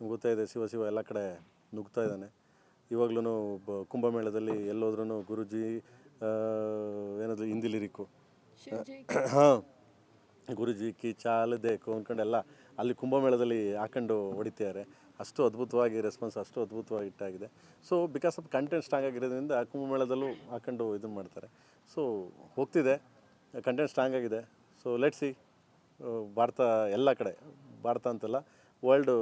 ನಿಮ್ಗೆ ಗೊತ್ತೇ ಇದೆ ಶಿವ ಶಿವ ಎಲ್ಲ ಕಡೆ ನುಗ್ತಾ ಇದ್ದಾನೆ. ಇವಾಗ್ಲೂ ಬ ಕುಂಭಮೇಳದಲ್ಲಿ ಎಲ್ಲೋದ್ರೂ ಗುರುಜಿ ಏನಾದರೂ ಏನದು ಹಿಂದಿ ಲಿರಿಕು ಶಿವಜಿ ಹಾಂ. ಗುರುಜಿ ಕಿ ಚಾಲ್ ದೇಕು ಅಂದ್ಕೊಂಡೆಲ್ಲ ಅಲ್ಲಿ ಕುಂಭಮೇಳದಲ್ಲಿ ಹಾಕೊಂಡು ಹೊಡಿತಿದ್ದಾರೆ ಅಷ್ಟು ಅದ್ಭುತವಾಗಿ ರೆಸ್ಪಾನ್ಸ್ ಅಷ್ಟು ಅದ್ಭುತವಾಗಿ ಇಟ್ಟಾಗಿದೆ so because of content strong ಆಗಿರೋದ್ರಿಂದ ಕುಂಭಮೇಳದಲ್ಲೂ ಹಾಕೊಂಡು ಇದನ್ನು ಮಾಡ್ತಾರೆ. ಸೊ ಹೋಗ್ತಿದೆ. ಕಂಟೆಂಟ್ ಸ್ಟ್ರಾಂಗ್ ಆಗಿದೆ. ಸೊ ಸಿ ಭಾರತ ಎಲ್ಲ ಕಡೆ, ಭಾರತ ಅಂತಲ್ಲ ವರ್ಲ್ಡ್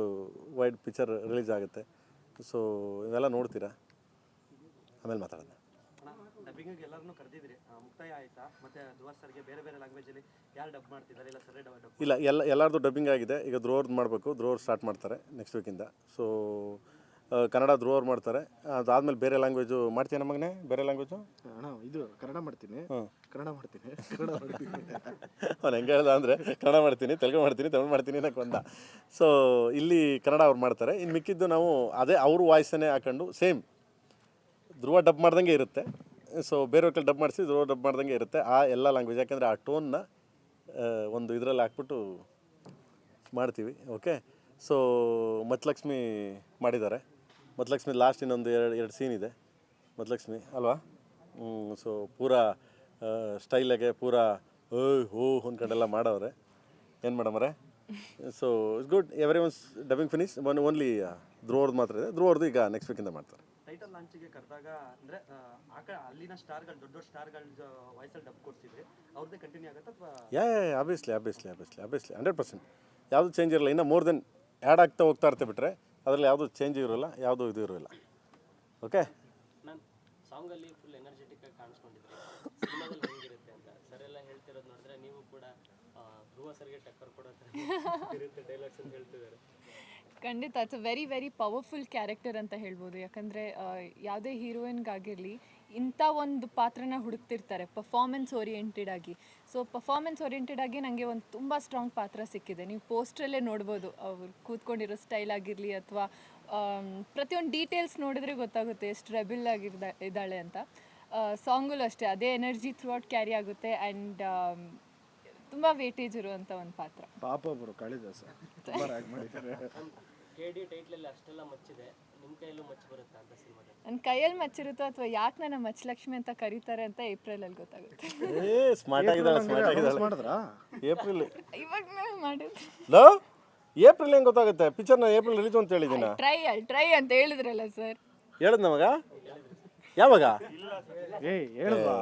ವೈಡ್ ಪಿಕ್ಚರ್ ರಿಲೀಸ್ ಆಗುತ್ತೆ. ಸೊ ಇವೆಲ್ಲ ನೋಡ್ತೀರಾ? ಆಮೇಲೆ ಮಾತಾಡೋಣ. ಡಬ್ಬಿಂಗ್ ಎಲ್ಲರನ್ನೂ ಕರೆದಿದ್ರಿ ಮುಕ್ತಾಯ ಆಯ್ತಾ? ಮತ್ತೆ ಧ್ರುವ ಸರ್ಗೆ ಬೇರೆ ಬೇರೆ ಲ್ಯಾಂಗ್ವೇಜ್ ಅಲ್ಲಿ ಯಾರು ಡಬ್ ಮಾಡ್ತಿದ್ದಾರೆ? ಇಲ್ಲ ಸರ್ ಡಬ್ ಇಲ್ಲ ಎಲ್ಲ ಎಲ್ಲರದ್ದು ಡಬ್ಬಿಂಗ್ ಆಗಿದೆ. ಈಗ ಧ್ರುವರ್ದು ಮಾಡಬೇಕು. ಧ್ರುವರ್ ಸ್ಟಾರ್ಟ್ ಮಾಡ್ತಾರೆ ನೆಕ್ಸ್ಟ್ ವೀಕಿಂದ ಸೊ ಕನ್ನಡ ಧ್ರುವರ್ ಮಾಡ್ತಾರೆ. ಅದಾದ್ಮೇಲೆ ಬೇರೆ ಲ್ಯಾಂಗ್ವೇಜು ಮಾಡ್ತೀಯ ನಮಗನೇ ಬೇರೆ ಲ್ಯಾಂಗ್ವೇಜು ಅಣ್ಣ ಇದು ಕನ್ನಡ ಮಾಡ್ತೀನಿ. ಕನ್ನಡ ಮಾಡ್ತೀನಿ. ಕನ್ನಡ ಮಾಡ್ತೀನಿ. ಅವ್ನು ಹೆಂಗೆ ಹೇಳ್ದ ಅಂದರೆ ಕನ್ನಡ ಮಾಡ್ತೀನಿ ತೆಲುಗು ಮಾಡ್ತೀನಿ ತಮಿಳು ಮಾಡ್ತೀನಿ ಅನ್ನಕ್ಕೆ ಬಂದ ಸೊ ಇಲ್ಲಿ ಕನ್ನಡ ಅವ್ರು ಮಾಡ್ತಾರೆ. ಇನ್ನು ಮಿಕ್ಕಿದ್ದು ನಾವು ಅದೇ ಅವ್ರ ವಾಯ್ಸನ್ನೇ ಹಾಕೊಂಡು ಸೇಮ್ ಧ್ರುವ ಡಬ್ ಮಾಡ್ದಂಗೆ ಇರುತ್ತೆ. ಸೊ ಬೇರೆಯವ್ರ ಕೈಲಿ ಡಬ್ ಮಾಡಿಸಿ ಇದ್ರ ಡಬ್ ಮಾಡ್ದಂಗೆ ಇರುತ್ತೆ. ಆ ಎಲ್ಲ ಲ್ಯಾಂಗ್ವೇಜ್ ಯಾಕೆಂದರೆ ಆ ಟೋನ್ನ ಒಂದು ಇದರಲ್ಲಿ ಹಾಕ್ಬಿಟ್ಟು ಮಾಡ್ತೀವಿ ಓಕೆ ಸೊ ಮತ್ಲಕ್ಷ್ಮಿ ಮಾಡಿದ್ದಾರೆ. ಮತ್ಲಕ್ಷ್ಮಿ ಲಾಸ್ಟ್ ಇನ್ನೊಂದು ಎರಡು ಎರಡು ಸೀನ್ ಇದೆ. ಮತ್ಲಕ್ಷ್ಮಿ ಅಲ್ವಾ? ಸೊ ಪೂರಾ ಸ್ಟೈಲಾಗೆ ಪೂರಾ ಓಯ್ ಹೋ ಅಂದ್ಕೊಂಡೆಲ್ಲ ಮಾಡವ್ರೆ. ಏನು ಮಾಡಮರೆ so it's good every ones dubbing finish one only ಧ್ರುವರ್ದು ಮಾತ್ರ ಇದೆ. ಧ್ರುವರ್ದು ಈಗ ನೆಕ್ಸ್ಟ್ ವೀಕಿಂದ ಮಾಡ್ತಾರೆ. ಟೈಟಲ್ ಲಾಂಚಿಗೆ ಕರೆದಾಗ ಅಂದ್ರೆ ಆ, ಕಡೆ ಅಲ್ಲಿನ ಸ್ಟಾರ್ಗಳು ದೊಡ್ಡ ದೊಡ್ಡ ಸ್ಟಾರ್ಗಳ ವಾಯ್ಸಲ್ಲಿ ಡಬ್ ಕೊಡ್ಸಿದ್ರಿ ಅವ್ರದ್ದೇ ಕಂಟಿನ್ಯೂ ಆಗುತ್ತೆ ಅಥವಾ? Yeah obviously obviously obviously obviously hundred percent ಯಾವುದು ಚೇಂಜ್ ಇರಲ್ಲ ಇನ್ನು ಮೋರ್ ದೆನ್ ಆ್ಯಡ್ ಆಗ್ತಾ ಹೋಗ್ತಾ ಇರ್ತೆ ಬಿಟ್ಟರೆ ಅದರಲ್ಲಿ ಯಾವುದು ಚೇಂಜ್ ಇರೋಲ್ಲ ಯಾವುದು ಇದು ಇರೋಲ್ಲ. ಓಕೆ ನಾನು ಸಾಂಗಲ್ಲಿ ಫುಲ್ ಎನರ್ಜೆಟಿಕ್ ಆಗಿ ಕಾಣಿಸ್ಕೊಂಡಿದ್ರಿ ಸಿನಿಮಾದಲ್ಲಿ ಹೆಂಗಿರುತ್ತೆ ಅಂತ. ಸರ್ ಎಲ್ಲ ಹೇಳ್ತಿರೋದು ನೋಡಿದ್ರೆ ನೀವು ಕೂಡ ಧ್ರುವ ಸರ್ಗೆ ಟಕ್ಕರ್ ಕೊಡೋ ಥರ ಇರುತ್ತೆ ಡೈಲಾಗ್ಸ್ ಅಂತ ಹೇಳ್ತಿದ್ದಾರೆ. ಖಂಡಿತ it's a very very powerful character ಅಂತ ಹೇಳ್ಬೋದು. ಯಾಕಂದರೆ ಯಾವುದೇ ಹೀರೋಯಿನ್ಗಾಗಿರಲಿ, ಇಂಥ ಒಂದು ಪಾತ್ರನ ಹುಡುಕ್ತಿರ್ತಾರೆ ಪರ್ಫಾರ್ಮೆನ್ಸ್ ಓರಿಯೆಂಟೆಡ್ ಆಗಿ. ಸೊ ಪರ್ಫಾರ್ಮೆನ್ಸ್ ಓರಿಯೆಂಟೆಡ್ ಆಗಿ ನನಗೆ ಒಂದು ತುಂಬ ಸ್ಟ್ರಾಂಗ್ ಪಾತ್ರ ಸಿಕ್ಕಿದೆ. ನೀವು ಪೋಸ್ಟ್ರಲ್ಲೇ ನೋಡ್ಬೋದು, ಅವ್ರು ಕೂತ್ಕೊಂಡಿರೋ ಸ್ಟೈಲ್ ಆಗಿರಲಿ ಅಥವಾ ಪ್ರತಿಯೊಂದು ಡೀಟೇಲ್ಸ್ ನೋಡಿದ್ರೆ ಗೊತ್ತಾಗುತ್ತೆ ಎಷ್ಟು ರೆಬಿಲ್ ಆಗಿರ್ದ, ಇದ್ದಾಳೆ ಅಂತ. ಸಾಂಗಲ್ಲೂ ಅಷ್ಟೇ, ಅದೇ ಎನರ್ಜಿ ಥ್ರೂ ಔಟ್ ಕ್ಯಾರಿ ಆಗುತ್ತೆ ಆ್ಯಂಡ್ ತುಂಬ ವೇಟೇಜ್ ಇರುವಂಥ ಒಂದು ಪಾತ್ರ. ಪಾಪ ಒಬ್ಬರು ಕಾಳಿದಾಸ ತುಂಬ ರ್ಯಾಗ್ ಮಾಡಿದ್ದಾರೆ ನಮ್ಮ ಕೆ ಡಿ ಟೈಟ್ಲಲ್ಲಿ ಅಷ್ಟೆಲ್ಲ ಮಚ್ಚಿದೆ. ನಿಮ್ಮ ಕೈಯಲ್ಲೂ ಮಚ್ಚಿ ಬರುತ್ತಾ ಅಂತ ಸಿನಿಮಾದಲ್ಲಿ? ನನ್ನ ಕೈಯಲ್ಲಿ ಮಚ್ಚಿರುತ್ತೋ ಅಥವಾ ಯಾಕೆ ನನ್ನ ಮಚ್ಚಲಕ್ಷ್ಮಿ ಅಂತ ಕರೀತಾರೆ ಅಂತ ಏಪ್ರಿಲಲ್ಲಿ ಗೊತ್ತಾಗುತ್ತೆ. ಏ ಸ್ಮಾರ್ಟ್ ಆಗಿದ್ದಾಳೆ ಸ್ಮಾರ್ಟ್ ಆಗಿದ್ದಾಳೆ. ಮಾಡಿದ್ರಾ? ಏಪ್ರಿಲ್. ಇವಾಗ ನಾನು ಮಾಡಿದ್ದು. ಲೋ ಏಪ್ರಿಲ್ ಹೆಂಗೆ ಗೊತ್ತಾಗುತ್ತೆ? ಪಿಕ್ಚರ್ನ ಏಪ್ರಿಲ್ ರಿಲೀಸ್ ಅಂತ ಹೇಳಿದ್ದೀನ ಟ್ರೈ ಅಲ್ಲಿ ಟ್ರೈ ಅಂತ ಹೇಳಿದ್ರಲ್ಲ ಸರ್ ಹೇಳದ್ ನಮಗ ಯಾವಾಗ? ಏಯ್ ಹೇಳಲ್ವಾ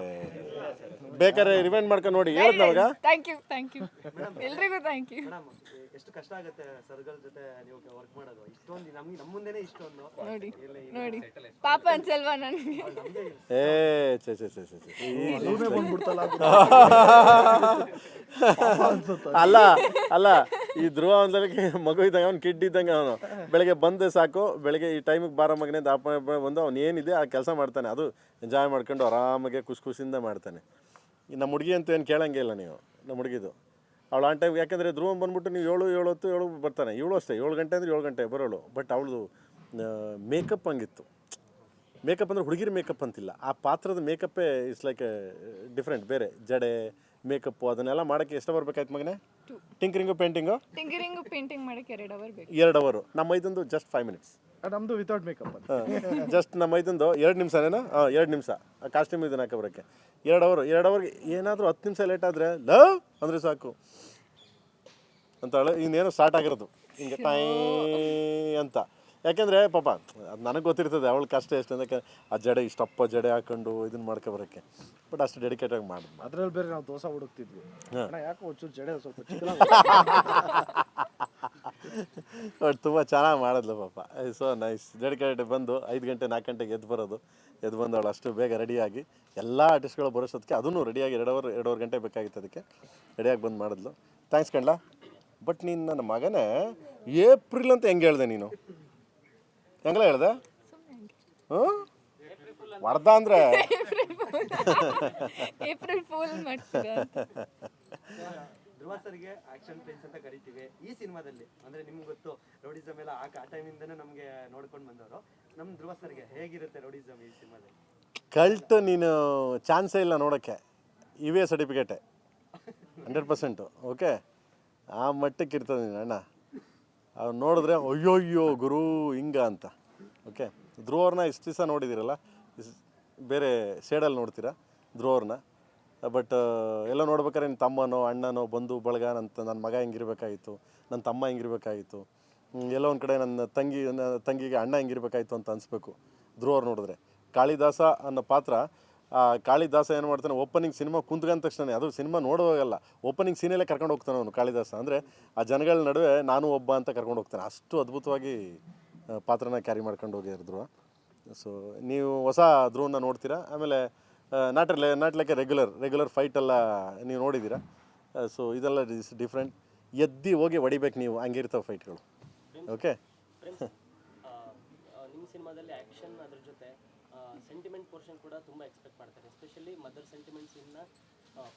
ಬೇಕಾದ್ರೆ ರಿವೈಂಡ್ ಮಾಡ್ಕೊಂಡು ನೋಡಿ. ಹೇಳಿದ್ನವಾಗ ಥ್ಯಾಂಕ್ ಯು ಥ್ಯಾಂಕ್ ಯು ಎಲ್ರಿಗೂ ಥ್ಯಾಂಕ್ ಯು ಎಷ್ಟು ಕಷ್ಟ ಆಗುತ್ತೆ ಸರ್ಗಳ ಜೊತೆ ನೀವು ವರ್ಕ್ ಮಾಡೋದು? ಇಷ್ಟೊಂದು ನಮ್ಗೆ ನಮ್ಮ ಮುಂದೆನೆ ಇಷ್ಟೊಂದು. ನೋಡಿ ನೋಡಿ. ಪಾಪ ಅನ್ಸಲ್ವಾ ನನಗೆ? ಏ ಛೇ ಛೇ ಛೇ ಚೆ ಛೇ. ಈ- ಅಲ್ಲ ಅಲ್ಲ ಈ ಧ್ರುವ ಒಂದ್ಸಲಕ್ಕೆ ಮಗು ಇದ್ದಂಗೆ ಅವ್ನು ಕಿಡ್ ಇದ್ದಂಗೆ ಅವನು. ಬೆಳಗ್ಗೆ ಬಂದೆ ಸಾಕು ಬೆಳಗ್ಗೆ ಈ ಟೈಮಿಗೆ ಬಾರ ಮಗನೇ ದಾಪ ಬಂದು ಅವ್ನು ಏನಿದೆ ಆ ಕೆಲಸ ಮಾಡ್ತಾನೆ. ಅದು ಎಂಜಾಯ್ ಮಾಡ್ಕೊಂಡು ಆರಾಮಾಗೆ ಖುಷಿ ಖುಷಿಯಿಂದ ಮಾಡ್ತಾನೆ. ಈ ನಮ್ಮ ಹುಡುಗಿ ಅಂತ ಏನು ಕೇಳಂಗೆ ಇಲ್ಲ ನೀವು ನಮ್ಮ ಹುಡುಗಿದು. ಅವಳು ಆನ್ ಟೈಮ್ ಯಾಕೆಂದರೆ ಧ್ರುವ ಬಂದ್ಬಿಟ್ಟು ನೀವು ಏಳು ಏಳು ಹೊತ್ತು ಏಳು ಬರ್ತಾನೆ. ಏಳು ಅಷ್ಟೇ ಏಳು ಗಂಟೆ ಅಂದರೆ ಏಳು ಗಂಟೆ ಬರೋಳು. ಬಟ್ ಅವಳದು ಮೇಕಪ್ ಹಂಗಿತ್ತು. ಮೇಕಪ್ ಅಂದರೆ ಹುಡುಗಿರ ಮೇಕಪ್ ಅಂತಿಲ್ಲ. ಆ ಪಾತ್ರದ ಮೇಕಪ್ಪೇ ಇಟ್ಸ್ ಲೈಕ್ ಡಿಫ್ರೆಂಟ್ ಬೇರೆ. ಜಡೆ ಮೇಕಪ್ಪು ಅದನ್ನೆಲ್ಲ ಮಾಡೋಕ್ಕೆ ಎಷ್ಟು ಬರ್ಬೇಕಾಯ್ತು ಮಗನೇ? ಟಿಂಕರಿಂಗು ಪೇಂಟಿಂಗು ಟಿಂಕರಿಂಗು ಪೇಂಟಿಂಗ್ ಮಾಡಕ್ಕೆ ಎರಡು ಅವರ್ ಬೇಕು. ಎರಡು ಅವರು ನಮ್ಮ ಇದೊಂದು ಜಸ್ಟ್ ಫೈವ್ ಮಿನಿಟ್ಸ್ ನಮ್ದು ವಿತೌಟ್ ಮೇಕಪ್ ಅಂತ. ಜಸ್ಟ್ ನಮ್ಮ ಇದೊಂದು ಎರಡು ನಿಮಿಷನೇನಾ? ಹಾಂ ಎರಡು ನಿಮಿಷ. ಕಾಸ್ಟ್ಯೂಮ್ ಇದನ್ನ ಹಾಕೋ ಬರೋಕ್ಕೆ. ಎರಡು ಅವರ್ ಎರಡು ಅವರ್ಗೆ ಏನಾದರೂ ಹತ್ತು ನಿಮಿಷ ಲೇಟ್ ಆದರೆ ಲವ್ ಅಂದರೆ ಸಾಕು. ಅಂತ ಹೇಳಿ ಇನ್ನೇನು ಸ್ಟಾರ್ಟ್ ಆಗಿರೋದು. ಹಿಂಗೆ ಟೈ ಅಂತ. ಯಾಕೆಂದರೆ ಪಾಪ ಅದು ನನಗೆ ಗೊತ್ತಿರ್ತದೆ ಅವಳು ಕಷ್ಟ ಎಷ್ಟು ಅಂದರೆ ಆ ಜಡೆ ಇಷ್ಟಪ್ಪ ಜಡೆ ಹಾಕೊಂಡು ಇದನ್ನ ಮಾಡ್ಕೊ ಬರೋಕ್ಕೆ. ಬಟ್ ಅಷ್ಟು ಡೆಡಿಕೇಟಾಗಿ ಮಾಡಿ ಅದ್ರಲ್ಲಿ ಬೇರೆ ನಾವು ದೋಸೆ ಹುಡುಕ್ತಿದ್ವಿ. ಯಾಕೋ ಒಂಚೂರು ಜಡೆ ಸ್ವಲ್ಪ ಬಟ್ ತುಂಬ ಚೆನ್ನಾಗಿ ಮಾಡಿದ್ಲು ಪಾಪ. ಸೊ ನೈಸ್ ಡೆಡಿಕೇಟೆಡ್ ಬಂದು ಐದು ಗಂಟೆ, ನಾಲ್ಕು ಗಂಟೆಗೆ ಎದ್ದು ಬರೋದು. ಎದ್ದು ಬಂದು ಅವಳು ಅಷ್ಟು ಬೇಗ ರೆಡಿಯಾಗಿ ಎಲ್ಲ ಆರ್ಟಿಸ್ಟ್ಗಳು ಬರೋಷ್ಟೊತ್ತಿಗೆ ಅದನ್ನು ರೆಡಿಯಾಗಿ ಎರಡು ಅವರ್ ಎರಡೂವರೆ ಗಂಟೆ ಬೇಕಾಗಿತ್ತು ಅದಕ್ಕೆ. ರೆಡಿಯಾಗಿ ಬಂದು ಮಾಡಿದ್ಲು. ಥ್ಯಾಂಕ್ಸ್ ಕಣ್ಲಾ. ಬಟ್ ನೀನು ನನ್ನ ಮಗನೇ ಏಪ್ರಿಲ್ ಅಂತ ಹೆಂಗೆ ಹೇಳ್ದೆ ನೀನು? ಹೆಂಗಲ್ಲ ಹೇಳ್ದೆ? ಹ್ಞೂ ವರ್ಧ ಅಂದರೆ? April fool. ಮಾಡ್ತೀರಾ. ಧ್ರುವ ಸರ್ಗೆ ಆಕ್ಷನ್ ಪ್ಲೇನ್ಸ್ ಅಂತ ಕರಿತೀವಿ. ಈ ಸಿನಿಮಾದಲ್ಲಿ, ಅಂದ್ರೆ ನಿಮ್ಗೆ ಗೊತ್ತು ರೌಡಿಸಮ್ ಎಲ್ಲ ಆ ಆ ಟೈಮಿಂದನೇ ನಮಗೆ ನೋಡ್ಕೊಂಡು ಬಂದವರು. ನಮ್ಮ ಧ್ರುವ ಸರ್ಗೆ ಹೇಗಿರುತ್ತೆ ರೌಡಿಸಮ್ ಈ ಸಿನಿಮಾದಲ್ಲಿ? ಕಲ್ಟ್ ನೀನು ಚಾನ್ಸೇ ಇಲ್ಲ ನೋಡೋಕ್ಕೆ. ಇವೇ ಸರ್ಟಿಫಿಕೇಟೆ ಹಂಡ್ರೆಡ್ ಪರ್ಸೆಂಟು ಓಕೆ ಆ ಮಟ್ಟಕ್ಕೆ ಇರ್ತದೆ ನೀನು, ಅಣ್ಣ. ಅವ್ರು ನೋಡಿದ್ರೆ ಅಯ್ಯೋ ಅಯ್ಯೋ ಗುರು, ಹಿಂಗ ಅಂತ ಓಕೆ ಧ್ರುವವ್ರನ್ನ ಇಷ್ಟು ದಿವಸ ನೋಡಿದ್ದೀರಲ್ಲ ಬೇರೆ ಶೇಡಲ್ಲಿ ನೋಡ್ತೀರಾ? ಧ್ರುವವ್ರನ್ನ? ಬಟ್ ಎಲ್ಲ ನೋಡ್ಬೇಕಾದ್ರೆ ನಿನ್ನ ತಮ್ಮನೋ, ಅಣ್ಣನೋ, ಬಂಧು ಬಳಗ ನನ್ನ ನನ್ನ ಮಗ ಹೆಂಗಿರ್ಬೇಕಾಗಿತ್ತು ನನ್ನ ತಮ್ಮ ಹೆಂಗಿರ್ಬೇಕಾಗಿತ್ತು ಎಲ್ಲ ಒಂದು ಕಡೆ ನನ್ನ ತಂಗಿ ತಂಗಿಗೆ ಅಣ್ಣ ಹಿಂಗಿರ್ಬೇಕಾಗಿತ್ತು ಅಂತ ಅನಿಸ್ಬೇಕು. ಧ್ರುವರು ನೋಡಿದ್ರೆ. ಕಾಳಿದಾಸ ಅನ್ನೋ ಪಾತ್ರ, ಆ, ಕಾಳಿದಾಸ ಏನು ಮಾಡ್ತಾನೆ ಓಪನಿಂಗ್ ಸಿನಿಮಾ ಕುಂತ್ಕೊಂಡ ತಕ್ಷಣ ಅದು ಸಿನಿಮಾ ನೋಡುವಾಗಲ್ಲ ಓಪನಿಂಗ್ ಸೀನಲ್ಲೇ ಕರ್ಕೊಂಡು ಹೋಗ್ತಾನೆ ಅವನು ಕಾಳಿದಾಸ. ಅಂದರೆ ಆ ಜನಗಳ ನಡುವೆ ನಾನು ಒಬ್ಬ ಅಂತ ಕರ್ಕೊಂಡು ಹೋಗ್ತಾನೆ. ಅಷ್ಟು ಅದ್ಭುತವಾಗಿ ಪಾತ್ರನ ಕ್ಯಾರಿ ಮಾಡ್ಕೊಂಡು ಹೋಗಿದ್ರು ಧ್ರುವ. ಸೊ ನೀವು ಹೊಸ ಧ್ರುವನ ನೋಡ್ತೀರಾ? ಆಮೇಲೆ not not like a regular regular ಫೈಟೆಲ್ಲ ನೀವು ನೋಡಿದ್ದೀರಾ. ಸೊ ಇದೆಲ್ಲ ಡಿಫ್ರೆಂಟ್ ಎದ್ದಿ ಹೋಗಿ ಹೊಡಿಬೇಕು ನೀವು, ಹಂಗಿರ್ತಾವೆ ಫೈಟ್ಗಳು ಓಕೆ ನಿಮ್ಮ ಸಿನಿಮಾದಲ್ಲಿ ಆ್ಯಕ್ಷನ್ ಅದ್ರ ಜೊತೆ ಸೆಂಟಿಮೆಂಟ್ ಪೋರ್ಷನ್ ಕೂಡ ತುಂಬ ಎಕ್ಸ್ಪೆಕ್ಟ್ ಮಾಡ್ತಾರೆ. ಎಸ್ಪೆಷಲಿ ಮದರ್ ಸೆಂಟಿಮೆಂಟ್ಸ್ ಇನ್ನ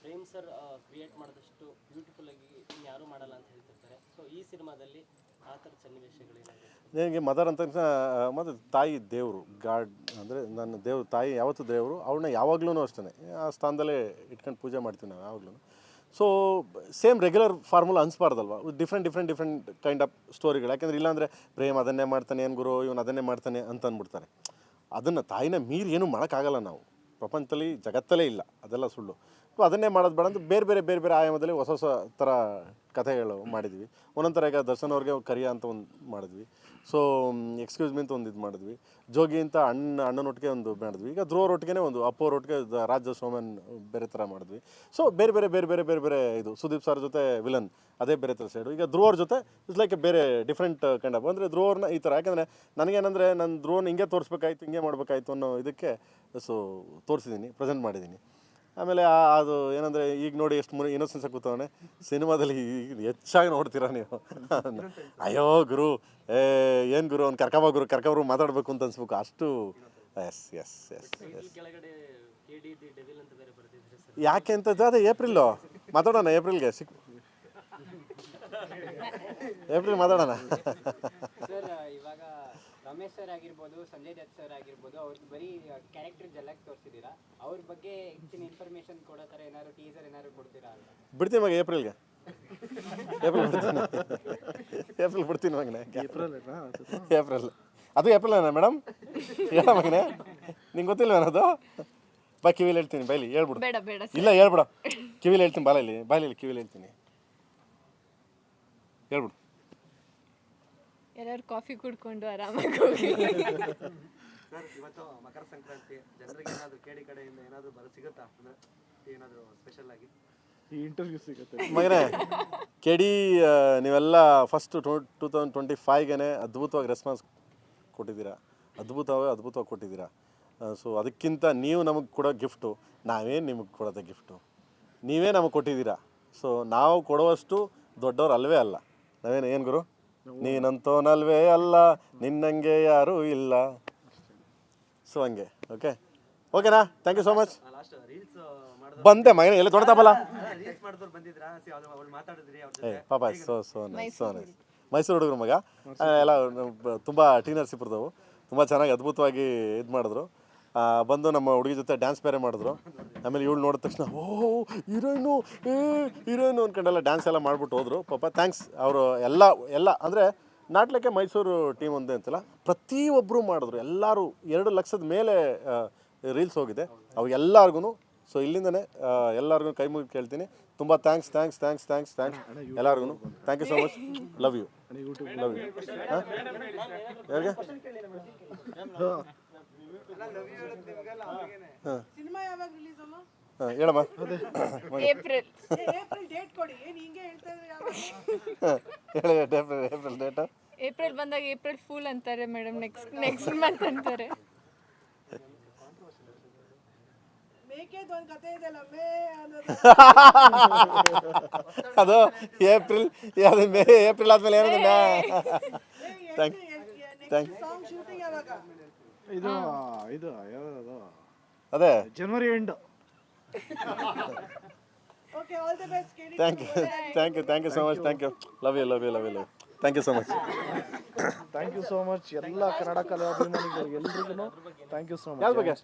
ಪ್ರೇಮ್ ಸರ್ ಕ್ರಿಯೇಟ್ ಮಾಡಿದಷ್ಟು ಬ್ಯೂಟಿಫುಲ್ ಆಗಿ ಯಾರು ಮಾಡಲ್ಲ ಅಂತ ಹೇಳ್ತಿರ್ತಾರೆ. ಸೊ ಈ ಸಿನಿಮಾದಲ್ಲಿ ಆ ಥರದ ಸನ್ನಿವೇಶಗಳೇನಾಗುತ್ತೆ? ನನಗೆ ಮದರ್ ಅಂತ ಮತ್ತು ತಾಯಿ ದೇವರು, ಗಾಡ್, ಅಂದರೆ ನನ್ನ ದೇವ್ರು, ತಾಯಿ ಯಾವತ್ತು ದೇವರು ಅವ್ರನ್ನ ಯಾವಾಗ್ಲೂ ಅಷ್ಟೇ ಆ ಸ್ಥಾನದಲ್ಲೇ ಇಟ್ಕೊಂಡು ಪೂಜೆ ಮಾಡ್ತೀವಿ ನಾವು ಯಾವಾಗ್ಲೂ so same regular formula ಅನ್ಸ್ಬಾರ್ದಲ್ವ? Different different different kind of ಸ್ಟೋರಿಗಳು ಯಾಕೆಂದ್ರೆ ಇಲ್ಲಾಂದರೆ ಪ್ರೇಮ್ ಅದನ್ನೇ ಮಾಡ್ತಾನೆ, ಏನು ಗುರು, ಇವನು ಅದನ್ನೇ ಮಾಡ್ತಾನೆ ಅಂತ ಅಂದ್ಬಿಡ್ತಾರೆ. ಅದನ್ನು ತಾಯಿನ ಮೀರಿ ಏನೂ ಮಾಡೋಕ್ಕಾಗಲ್ಲ ನಾವು. ಪ್ರಪಂಚದಲ್ಲಿ, ಜಗತ್ತಲ್ಲೇ ಇಲ್ಲ. ಅದೆಲ್ಲ ಸುಳ್ಳು. ಸೊ ಅದನ್ನೇ ಮಾಡೋದು ಬೇಡ ಅಂತ ಬೇರೆ ಬೇರೆ ಬೇರೆ ಬೇರೆ ಆಯಾಮದಲ್ಲಿ ಹೊಸ ಹೊಸ ಥರ ಕಥೆಗಳು ಮಾಡಿದ್ವಿ. ಒಂದೊಂದು ಥರ ಈಗ ದರ್ಶನ್ ಅವ್ರಿಗೆ ಕರಿಯ ಅಂತ ಒಂದು ಮಾಡಿದ್ವಿ. ಸೊ ಎಕ್ಸ್ಕ್ಯೂಸ್ ಮೀ ಒಂದು ಇದು ಮಾಡಿದ್ವಿ. ಜೋಗಿ ಅಂತ ಅಣ್ಣ ಅಣ್ಣನೊಟ್ಟಿಗೆ ಒಂದು ಮಾಡಿದ್ವಿ. ಈಗ ಧ್ರುವರೊಟ್ಟಿಗೆ ಒಂದು ಅಪ್ಪೋರೊಟ್ಟಿಗೆ ದ- ರಾಜ, ಸೋಮನ್ ಬೇರೆ ಥರ ಮಾಡಿದ್ವಿ. ಸೊ ಬೇರೆ ಬೇರೆ ಬೇರೆ ಬೇರೆ ಬೇರೆ ಬೇರೆ ಇದು, ಸುದೀಪ್ ಸರ್ ಜೊತೆ ವಿಲನ್ ಅದೇ ಬೇರೆ ಥರ ಸೈಡು ಈಗ ಧ್ರುವರ ಜೊತೆ ಇಟ್ಸ್ ಲೈಕ್ ಬೇರೆ ಡಿಫ್ರೆಂಟ್ ಕೈಂಡ್ ಅಂದರೆ ಧ್ರುವರ್ನ ಈ ಥರ. ಯಾಕಂದರೆ ನನಗೇನಂದರೆ ನನ್ನ ಧ್ರುವನ ಹಿಂಗೆ ತೋರಿಸ್ಬೇಕಾಯ್ತು, ಹಿಂಗೆ ಮಾಡಬೇಕಾಯ್ತು ಅನ್ನೋ ಇದಕ್ಕೆ ಸೊ ತೋರಿಸಿದ್ದೀನಿ ಪ್ರೆಸೆಂಟ್ ಮಾಡಿದ್ದೀನಿ ಆಮೇಲೆ ಆ- ಅದು ಏನಂದರೆ ಈಗ ನೋಡಿ ಎಷ್ಟು ಮುರಿ ಇನ್ನೊಸೆನ್ಸ್ ಕೂತವನೆ. ಸಿನಿಮಾದಲ್ಲಿ ಈಗ ಹೆಚ್ಚಾಗಿ ನೋಡ್ತೀರಾ ನೀವು? ಅಯ್ಯೋ ಗುರು ಏ ಏನು ಗುರು ಅವ್ನು ಕರ್ಕಬ ಗುರು ಕರ್ಕಬ್ರು ಮಾತಾಡಬೇಕು ಅಂತ ಅನ್ಸ್ಬೇಕು. ಅಷ್ಟು ಎಸ್ ಎಸ್ ಎಸ್ ಎಸ್ ಕೆಳಗಡೆ ಕೆ ಡಿ ದಿ ಡೆವಿಲ್ ಅಂತ ಬೇರೆ ಬರ್ತಿದ್ರೆ ಸರ್. ಯಾಕೆ ಅಂತ ಅದೇ ಏಪ್ರಿಲ್ಲು. ಮಾತಾಡೋಣ ಏಪ್ರಿಲ್ಗೆ. ಸಿಕ್ ಏಪ್ರಿಲ್ ಮಾತಾಡೋಣ. ರಮೇಶ್ ಸರ್ ಆಗಿರ್ಬೋದು ಸಂಜಯ್ ದತ್ ಸರ್ ಆಗಿರ್ಬೋದು ಅವ್ರದ್ದು ಬರೀ ಕ್ಯಾರೆಕ್ಟರ್ ಜಲಕ್ ತೋರಿಸಿದ್ದೀರಾ ಅವ್ರ ಬಗ್ಗೆ ಹೆಚ್ಚಿನ ಇನ್ಫಾರ್ಮೇಶನ್ ಕೊಡೋ ಥರ ಏನಾದ್ರು ಟೀಸರ್ ಏನಾದ್ರು ಕೊಡ್ತೀರಾ ಅಂತ? ಬಿಡ್ತೀನಿ ಮಗ ಏಪ್ರಿಲ್ಗೆ. ಏಪ್ರಿಲ್ ಬಿಡ್ತೀನಿ. ಏಪ್ರಿಲ್ ಬಿಡ್ತೀನಿ ಮಗನೆ. April April. ಅದು ಏಪ್ರಿಲ್ ಮೇಡಮ್? ಹೇಳ ಮಗನೆ. ನಿಂಗೆ ಗೊತ್ತಿಲ್ಲ ಅದು ಬಾ ಕಿವಿಲಿ ಹೇಳ್ತೀನಿ ಬೈಲಿ ಹೇಳ್ಬಿಡು. ಬೇಡ ಬೇಡ ಇಲ್ಲ ಹೇಳ್ಬಿಡ. ಕಿವಿಲಿ ಹೇಳ್ತೀನಿ ಬಾಲಲ್ಲಿ ಬಾಲಲ್ಲಿ ಕಿವಿಲಿ ಹೇಳ್ತೀನಿ. ಹೇಳ್ಬಿಡು. ಎಲ್ಲರೂ ಕಾಫಿ ಕುಡ್ಕೊಂಡು ಆರಾಮಾಗಿ ಹೋಗಿ. ಸರ್ ಇವತ್ತು ಮಕರ ಸಂಕ್ರಾಂತಿ ಜನರಿಗೆ ಏನಾದರೂ ಕೇಳಿ ಕಡೆಯಿಂದ ಏನಾದರೂ ಬರ ಸಿಗುತ್ತಾ? ಅಂದರೆ ಏನಾದರೂ ಸ್ಪೆಷಲ್ ಆಗಿ? ಈ ಇಂಟರ್ವ್ಯೂ ಸಿಗುತ್ತೆ. ಮಗನೇ ಕೆಡಿ ನೀವೆಲ್ಲ first to two thousand twenty ಫೈವ್ಗೆ ಅದ್ಭುತವಾಗಿ ರೆಸ್ಪಾನ್ಸ್ ಕೊಟ್ಟಿದ್ದೀರಾ? ಅದ್ಭುತವಾಗಿ ಅದ್ಭುತವಾಗಿ ಕೊಟ್ಟಿದ್ದೀರಾ? ಸೊ ಅದಕ್ಕಿಂತ ನೀವು ನಮಗೆ ಕೊಡೋ ಗಿಫ್ಟು ನಾವೇನು ನಿಮಗೆ ಕೊಡೋದ ಗಿಫ್ಟು ನೀವೇ ನಮಗೆ ಕೊಟ್ಟಿದ್ದೀರಾ? ಸೊ ನಾವು ಕೊಡುವಷ್ಟು ದೊಡ್ಡವ್ರು ಅಲ್ಲವೇ ಅಲ್ಲ. ನಾವೇನು ಏನು ಗುರು? ನೀನಂತೋನಲ್ವೇ ಅಲ್ಲ ನಿನ್ನಂಗೆ ಯಾರೂ ಇಲ್ಲ. ಸೊ ಹಂಗೆ ಓಕೆ ಓಕೆನಾ ಥ್ಯಾಂಕ್ ಯು ಸೋ ಮಚ್ ಬಂದೆ ಮಗ ಎಲ್ಲ ತೊಡ್ತಾಪಲ್ಲ ರೀಲ್ಸ್ ಮಾಡಿದವ್ರು ಬಂದಿದ್ರಾ? ಅವ್ಳು ಮಾತಾಡಿದ್ರಿ ಅವ್ರ ಏ ಪಾಪ so so nice so nice Mysuru ಹುಡುಗರು ಮಗ. ಎಲ್ಲ ಬ- ತುಂಬ ಟೀನರ್ಸ್ ನರಸೀಪುರದವು ತುಂಬ ಚೆನ್ನಾಗಿ ಅದ್ಭುತವಾಗಿ ಇದು ಮಾಡಿದ್ರು. ಬಂದು ನಮ್ಮ ಹುಡುಗಿ ಜೊತೆ ಡ್ಯಾನ್ಸ್ ಬೇರೆ ಮಾಡಿದ್ರು. ಆಮೇಲೆ ಇವಳು ನೋಡಿದ ತಕ್ಷಣ ಓ ಹೀರೋಯಿನು ಏ ಹೀರೋಯಿನು ಅಂದ್ಕೊಂಡೆಲ್ಲ ಡ್ಯಾನ್ಸ್ ಎಲ್ಲ ಮಾಡಿಬಿಟ್ಟು ಹೋದರು. ಪಾಪ ಥ್ಯಾಂಕ್ಸ್ ಅವರು ಎಲ್ಲ ಎಲ್ಲ ಅಂದರೆ ನಾಟ್ಲಕ್ಕೆ ಮೈಸೂರು ಟೀಮ್ ಒಂದೇ ಅಂತಲ್ಲ ಪ್ರತಿಯೊಬ್ಬರು ಮಾಡಿದ್ರು. ಎಲ್ಲರೂ ಎರಡು ಲಕ್ಷದ ಮೇಲೆ ರೀಲ್ಸ್ ಹೋಗಿದೆ. ಅವು ಎಲ್ಲರಿಗೂ ಸೊ ಇಲ್ಲಿಂದನೇ ಎಲ್ಲರಿಗೂ ಕೈ ಮುಗಿ ಕೇಳ್ತೀನಿ. ತುಂಬ thanks thanks thanks thanks thanks ಎಲ್ಲರಿಗೂ thank you so much love you love you ಹಾಂ? ಯಾರಿಗೆ? ಸಿನಿಮಾ ಯಾವಾಗ ರಿಲೀಸ್ ಅಮ್ಮ? ಹಾಂ ಹೇಳಮ್ಮ. ಏಪ್ರಿಲ್. ಏಪ್ರಿಲ್ ಡೇಟ್ ಕೊಡಿ. ಏನ್ ಹಿಂಗೆ ಹೇಳ್ತಾ ಇದ್ರೆ ಯಾವಾಗ ಹೇಳಿ ಏಪ್ರಿಲ್ ಏಪ್ರಿಲ್ ಡೇಟು ಏಪ್ರಿಲ್ ಬಂದಾಗ ಏಪ್ರಿಲ್ ಫೂಲ್ ಅಂತಾರೆ ಮೇಡಮ್ ನೆಕ್ಸ್ಟ್ ನೆಕ್ಸ್ಟ್ ಮಂತ್ ಅಂತಾರೆ. ಅದು ಏಪ್ರಿಲ್ ಅದು ಮೇ ಏಪ್ರಿಲ್ ಆದ್ಮೇಲೆ ಏನಂದ್ರೆ ಥ್ಯಾಂಕ್ ಯು ಸಾಂಗ್ ಶೂಟಿಂಗ್ ಯಾವಾಗ? ಇದು ಇದು ಯಾವ್ದು ಅದೇ. ಜನವರಿ end. Okay all the best ಕೇಳಿ. Thank you thank you thank you so much thank you love you love you love you love thank you so much thank you so much ಎಲ್ಲ ಕನ್ನಡ ಕಲಾಭಿಮಾನಿಗಳಿಗೆ ಎಲ್ರಿಗೂ thank you so much ಬಗ್ಗೆ? Much